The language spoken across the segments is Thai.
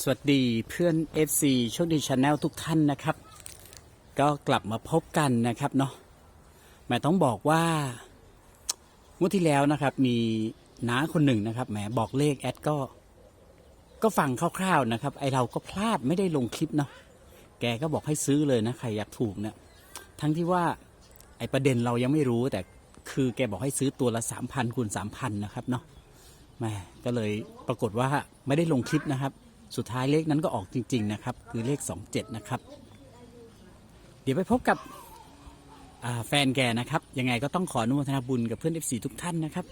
สวัสดีเพื่อน FC โชคดีชาแนลทุกท่านนะครับ ก็กลับมาพบกันนะครับเนาะแหมต้องบอกว่างวดที่แล้วนะครับ มีน้าคนหนึ่งนะครับแหมบอกเลขแอดก็ ก็ฟังคร่าวๆนะครับ ไอเราก็พลาดไม่ได้ลงคลิปเนาะแกก็บอกให้ซื้อเลยนะใครอยากถูกเนี่ยทั้งที่ว่าไอประเด็นเรายังไม่รู้ แต่คือแกบอกให้ซื้อตัวละ3,000คูณ3,000นนะครับเนาะแหม่ก็เลยปรากฏว่าไม่ได้ลงคลิปนะครับ สุดท้ายเลขนั้นก็ออกจริง ๆ นะครับ คือเลข 27 นะครับ เดี๋ยวไปพบกับอ่าแฟนแกนะครับ ยังไงก็ต้องขออนุโมทนาบุญกับเพื่อน FC ทุกท่านนะครับ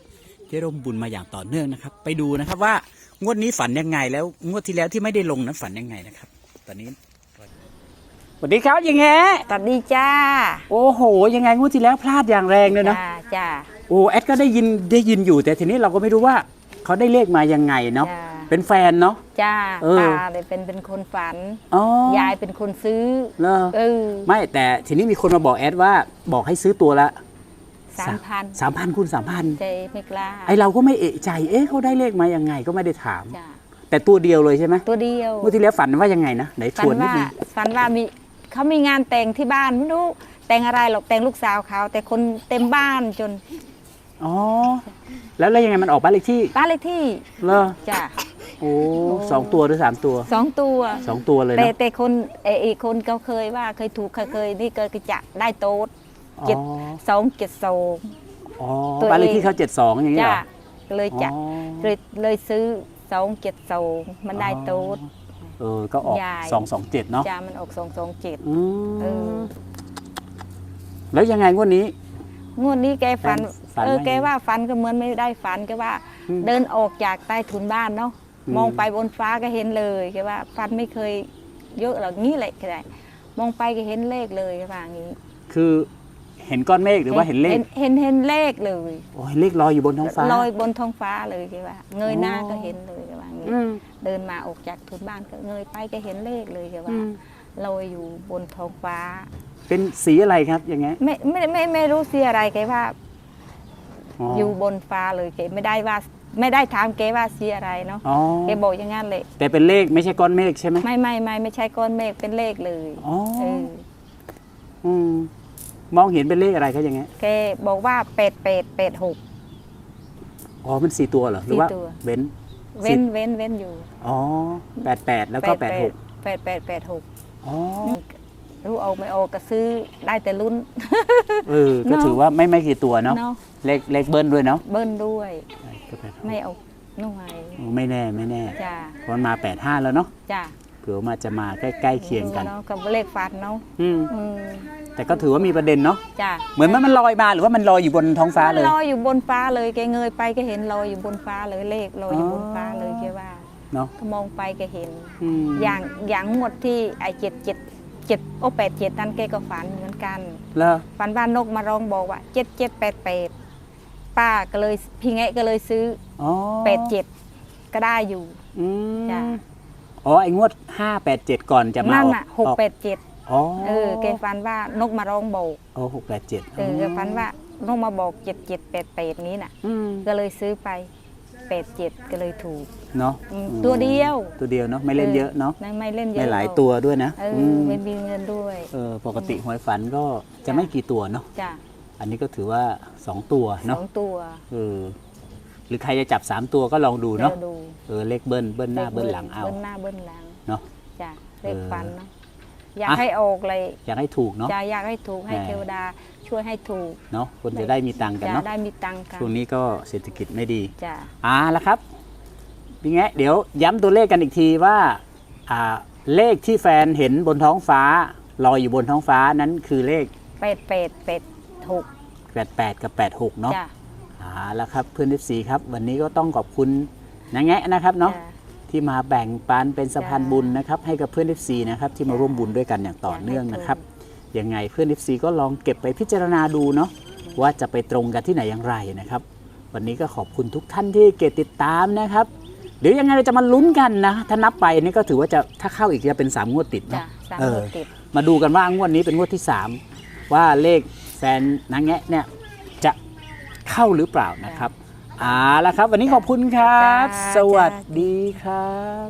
ที่ร่วมบุญมาอย่างต่อเนื่องนะครับ ไปดูนะครับว่างวดนี้ฝันยังไง แล้วงวดที่แล้วที่ไม่ได้ลงนั้นฝันยังไงนะครับ ตอนนี้สวัสดีครับยังไงสวัสดีจ้า โอ้โห ยังไงงวดที่แล้วพลาดอย่างแรงเลยเนาะจ้าจ้าโอ้แอดก็ได้ยินได้ยินอยู่แต่ทีนี้เราก็ไม่รู้ว่าเขาได้เลขมายังไงเนาะจ้า เป็นแฟนเนาะ จ้าเออตาเลยเป็นเป็นคนฝัน อ๋อยายเป็นคนซื้อเหรอเออไม่แต่ทีนี้มีคนมาบอกแอดว่าบอกให้ซื้อตัวละสามพันสามพันคูณสามพันใจไม่กล้าไอเราก็ไม่เอะใจ เอ๊ะเขาได้เลขมายังไงก็ไม่ได้ถาม จ้าแต่ตัวเดียวเลยใช่ไหมตัวเดียว เมื่อที่แล้วฝันว่ายังไงนะไหนทฝัวนนิดว่านึงฝันว่ามีเขามีงานแต่งที่บ้านไม่รู้แต่งอะไรหรอกแต่งลูกสาวเขา แต่คนเต็มบ้านจนอ๋อแล้วแล้วยังไงมันออกบ้านเลขที่บ้านเลขที่เลอจ้า โอ้สองตัวหรือสามตัวสองตัวสองตัวเลยแต่เนาะแต่คนเอออีกคนเขาเคยว่าเคยถูกเคยเคยนี่เคยจะได้โต๊ดอ๋อเจ็ดสองเจ็ดสอง อ๋อตัวเอง บ้านเลขที่เขาเจ็ดสองอย่างนี้จ้าเหรอเลยจะอ๋อ เลยเลยซื้อสองเจ็ดสองมันได้โต๊ด เออ ก็ออก ยายสองสองเจ็ดเนาะจ้ามันออกสองสองเจ็ด อืเอมอแล้วยังไงงวดนี้ งวดนี้แกฝันฝันเออว่าไงแกว่าฝันก็เหมือนไม่ได้ฝันแกว่า อืม เดินออกจากใต้ถุนบ้านเนาะอื มมองไปบนฟ้าก็เห็นเลยแกว่าฝันไม่เคยเยอะหรอกงี้แหละแกได้มองไปก็เห็นเลขเลยแกว่างี้ คือเห็นก้อนเมฆหรือว่าเห็นเลขเห็นเห็นเห็นเลขเลยโอ้ยเลขลอยอยู่บนท้องฟ้าลอยบนท้องฟ้าเลยแกว่า เงยหน้าอ๋อก็เห็นเลยแกว่างี้อืมเดินมาออกจากทุนบ้านก็เงยไปก็เห็นเลขเลยแกอืว่ามลอยอยู่บนท้องฟ้า เป็นสีอะไรครับอย่างไงไม่ไม่ไม่ไม่รู้สีอะไรแกว่าอ๋ออยู่บนฟ้าเลยแกไม่ได้ว่า ไม่ได้ถามแกว่าสีอะไรเนาะอ๋อแกบอกอย่างนั้นเลยแต่เป็นเลขไม่ใช่ก้อนเมฆใช่ไหมไม่ไม่ไม่ไม่ใช่ก้อนเมฆเป็นเลขเลยอ๋อเอออืมมองเห็นเป็นเลขอะไรครับอย่างไงแกบอกว่าเป็ดเป็ดเป็ดหก อ๋อมันสี่ตัวเหรอหรือว่าสี่ตัว เว้น เว้นเว้นเว้นอยู่อ๋อแปดแปดแล้วก็แปดหกแปดแปดแปดหกอ๋อรู้เอาไม่ออกก็ซื้อได้แต่ลุ้น เออก็เนอะถือว่าไม่ไม่กี่ตัวเนาะเนาะเลขเลขเบิ้ลด้วยเนาะเบิ้ลด้วย ก็แปดหกไม่เอาหน่วยโอ้ไม่แน่ไม่แน่จ้าเพราะมันมาแปดห้าแล้วเนาะจ้าเผื่อมาจะมาใกล้ๆเคียงกันเนาะกับเลขฟันเนาะอืมอืมแต่ก็ถือว่ามีประเด็นเนาะจ้าเหมือนมันมันลอยมาหรือว่ามันลอยอยู่บนท้องฟ้าเลยลอยอยู่บนฟ้าเลยแกเงยไปก็เห็นลอยอยู่บนฟ้าเลยเลขลอยอยู่บนฟ้าเลยแกว่าเนาะก็มองไปก็เห็นอืมอย่างอย่างหมดที่ไอเจ็ดเจ็ดเจ็ดโอแปดเจ็ดนั้นแกก็ฝันเหมือนกันแล้วฝันว่านกมาร้องบอกว่าเจ็ดเจ็ดแปดแปด ป้าก็เลยพี่แงะก็เลยซื้ออ๋อแปดเจ็ดก็ได้อยู่ อืมจ้ะ อ๋อไอ้งวดห้าแปดเจ็ดก่อนจะมานั่นออกอะหกออกแปดเจ็ดอ๋อเออแกฝันว่านกมาร้องบอกโอ้หกแปดเจ็ดเออแกฝันว่านกมาบอกเจ็ดเจ็ดแปดแปดนี้น่ะ อืมก็เลยซื้อไปแปดเจ็ดก็เลยถูกเนาะอืมอืมตัวเดียวตัวเดียวเนาะไม่เล่นเยอะเนาะไม่ไม่เล่นเยอะไม่หลายรอกตัวด้วยนะเออมไม่มีเงินด้วย เออปกติหวยฝันก็จะไม่กี่ตัวเนาะ จ้ะ อันนี้ก็ถือว่าสองตัวสเนาะองตัวเออหรือใครจะจับสามตัวก็ลองดูเนาะดี๋ยวดูเออเลขเบิ้ลเบิ้ลหน้าเบิ้ลหลังเอา เบิ้ลหน้าเบิ้ลหลังเนาะจ้ะเลขเออฟันเนาะอยากอะให้ออกเลยอยากให้ถูกเนาะจะอยากให้ถูกให้แหม่เทวดาช่วยให้ถูกเนาะคนจะได้มีตังค์กันจะเนาะได้มีตังค์กันช่วงนี้ก็เศรษฐกิจไม่ดี จ้ะอ่าแล้วครับพี่แงะเดี๋ยวย้ำตัวเลขกันอีกทีว่าอ่า เลขที่แฟนเห็นบนท้องฟ้าลอยอยู่บนท้องฟ้านั้นคือเลขเป็ดเป็ดเป็ด ถูก88 กับ 86 เนาะจ้ะอ่าแล้วครับเพื่อน FC ครับ วันนี้ก็ต้องขอบคุณนะแงะนะครับเนาะ จ้ะ ที่มาแบ่งปันเป็นสะพานจ้ะบุญนะครับ ให้กับเพื่อน FC นะครับที่มาร่วมบุญด้วยกันอย่างต่อเนื่องนะครับยังไงเพื่อน FC ก็ลองเก็บไปพิจารณาดูเนาะว่าจะไปตรงกันที่ไหนอย่างไรนะครับ วันนี้ก็ขอบคุณทุกท่านที่เกดติดตามนะครับเดี๋ยวยังไงเราจะมาลุ้นกันนะถ้านับไปนี่ก็ถือว่าจะถ้าเข้าอีกจะเป็น3งวดติดจ้ะเนาะสามเอองวดติด มาดูกันว่างวดนี้เป็นงวดที่ 3 ว่าเลข แฟนนางแงะเนี่ยจะเข้าหรือเปล่านะครับเอ่าละครับ วันนี้ขอบคุณครับจ้าสวัสดีครับ